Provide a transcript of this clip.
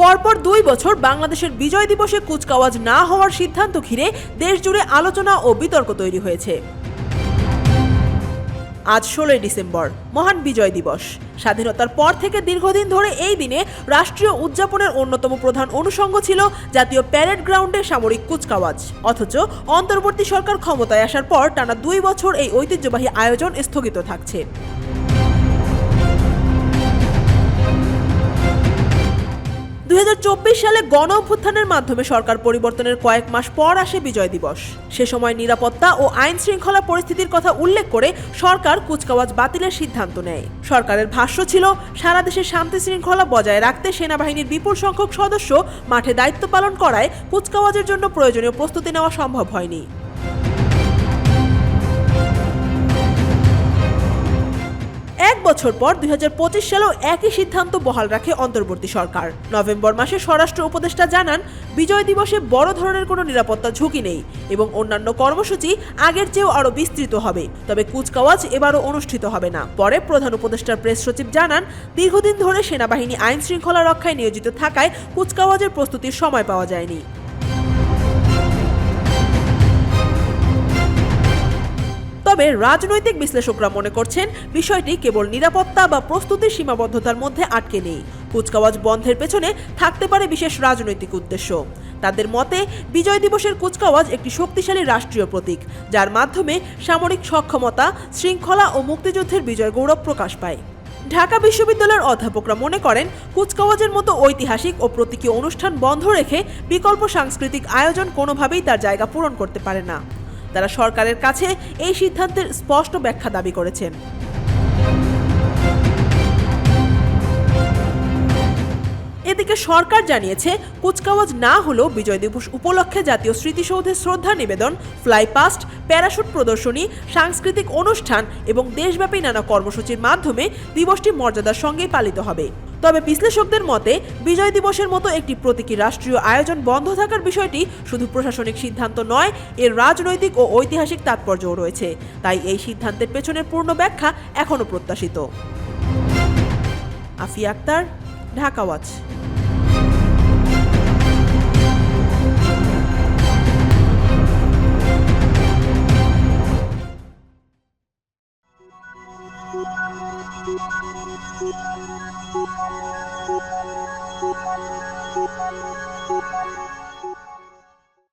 পরপর দুই বছর বাংলাদেশের বিজয় দিবসে কুচকাওয়াজ না হওয়ার সিদ্ধান্ত ঘিরে দেশজুড়ে আলোচনা ও বিতর্ক তৈরি হয়েছে। আজ ষোলোই ডিসেম্বর, মহান বিজয় দিবস। স্বাধীনতার পর থেকে দীর্ঘদিন ধরে এই দিনে রাষ্ট্রীয় উদযাপনের অন্যতম প্রধান অনুষঙ্গ ছিল জাতীয় প্যারেড গ্রাউন্ডে সামরিক কুচকাওয়াজ। অথচ অন্তর্বর্তী সরকার ক্ষমতায় আসার পর টানা দুই বছর এই ঐতিহ্যবাহী আয়োজন স্থগিত থাকছে। সালে গণ অভ্যুত্থানের মাধ্যমে সরকার পরিবর্তনের কয়েক মাস পর আসে বিজয় দিবস। সে সময় নিরাপত্তা ও আইন শৃঙ্খলা পরিস্থিতির কথা উল্লেখ করে সরকার কুচকাওয়াজ বাতিলের সিদ্ধান্ত নেয়। সরকারের ভাষ্য ছিল, সারা দেশে শান্তি শৃঙ্খলা বজায় রাখতে সেনাবাহিনীর বিপুল সংখ্যক সদস্য মাঠে দায়িত্ব পালন করায় কুচকাওয়াজের জন্য প্রয়োজনীয় প্রস্তুতি নেওয়া সম্ভব হয়নি। বছর পর দুই সালেও একই সিদ্ধান্ত বহাল রাখে অন্তর্বর্তী সরকার। নভেম্বর মাসে স্বরাষ্ট্র উপদেষ্টা জানান, বিজয় দিবসে বড় ধরনের কোনো নিরাপত্তা ঝুঁকি নেই এবং অন্যান্য কর্মসূচি আগের চেয়েও আরও বিস্তৃত হবে। তবে কুচকাওয়াজ এবারও অনুষ্ঠিত হবে না। পরে প্রধান উপদেষ্টার প্রেস সচিব জানান, দীর্ঘদিন ধরে সেনাবাহিনী আইন শৃঙ্খলা রক্ষায় নিয়োজিত থাকায় কুচকাওয়াজের প্রস্তুতির সময় পাওয়া যায়নি। তবে রাজনৈতিক বিশ্লেষকরা মনে করছেন বিষয়টি কেবল নিরাপত্তা বা প্রস্তুতির সীমাবদ্ধতার মধ্যে আটকে নেই। কুচকাওয়াজ বন্ধের পেছনে থাকতে পারে বিশেষ রাজনৈতিক উদ্দেশ্য। তাদের মতে, বিজয় দিবসের কুচকাওয়াজ একটি শক্তিশালী রাষ্ট্রীয় প্রতীক, যার মাধ্যমে সামরিক সক্ষমতা, শৃঙ্খলা ও মুক্তিযুদ্ধের বিজয় গৌরব প্রকাশ পায়। ঢাকা বিশ্ববিদ্যালয়ের অধ্যাপকরা মনে করেন, কুচকাওয়াজের মতো ঐতিহাসিক ও প্রতীকী অনুষ্ঠান বন্ধ রেখে বিকল্প সাংস্কৃতিক আয়োজন কোনোভাবেই তার জায়গা পূরণ করতে পারে না। তারা সরকারের কাছে এই সিদ্ধান্তের স্পষ্ট ব্যাখ্যা দাবি করেছেন এদিকে সরকার জানিয়েছে, কুচকাওয়াজ না হলেও বিজয় দিবস উপলক্ষে জাতীয় স্মৃতিসৌধে শ্রদ্ধা নিবেদন ফ্লাইপাস্ট প্যারাশুট প্রদর্শনী, সাংস্কৃতিক অনুষ্ঠান এবং দেশব্যাপী নানা কর্মসূচির মাধ্যমে দিবসটি মর্যাদার সঙ্গেই পালিত হবে। তবে বিশ্লেষকদের মতে, বিজয় দিবসের মতো একটি প্রতীকী রাষ্ট্রীয় আয়োজন বন্ধ থাকার বিষয়টি শুধু প্রশাসনিক সিদ্ধান্ত নয়, এর রাজনৈতিক ও ঐতিহাসিক তাৎপর্যও রয়েছে। তাই এই সিদ্ধান্তের পেছনের পূর্ণ ব্যাখ্যা এখনও প্রত্যাশিত। Afi Akhtar, Dhaka watch.